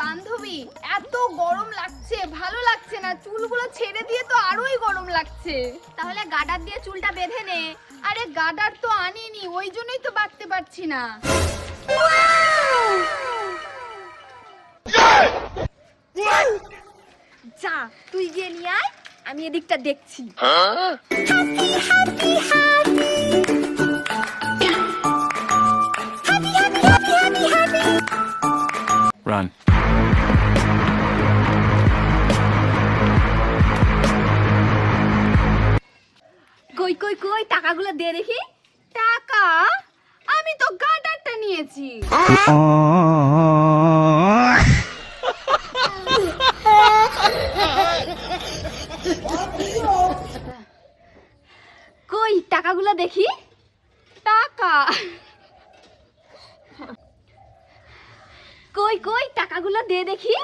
বান্ধবী, এত গরম লাগছে, ভালো লাগছে না। চুলগুলো ছেড়ে দিয়ে তো আরোই গরম লাগছে। তাহলে গাডার দিয়ে চুলটা বেঁধে নে। আরে গাডার তো আনিনি, ওই জন্যই তো বাঁধতে পারছি না। যা, তুই গিয়ে নিয়ে আয়, আমি এদিকটা দেখছি। Run. কই কই কই, টাকাগুলো দে দেখি। টাকা? আমি তো গাডারটা নিয়েছি। কই, টাকাগুলো দেখি। টাকা। কই কই টাকাগুলো দে দেখি।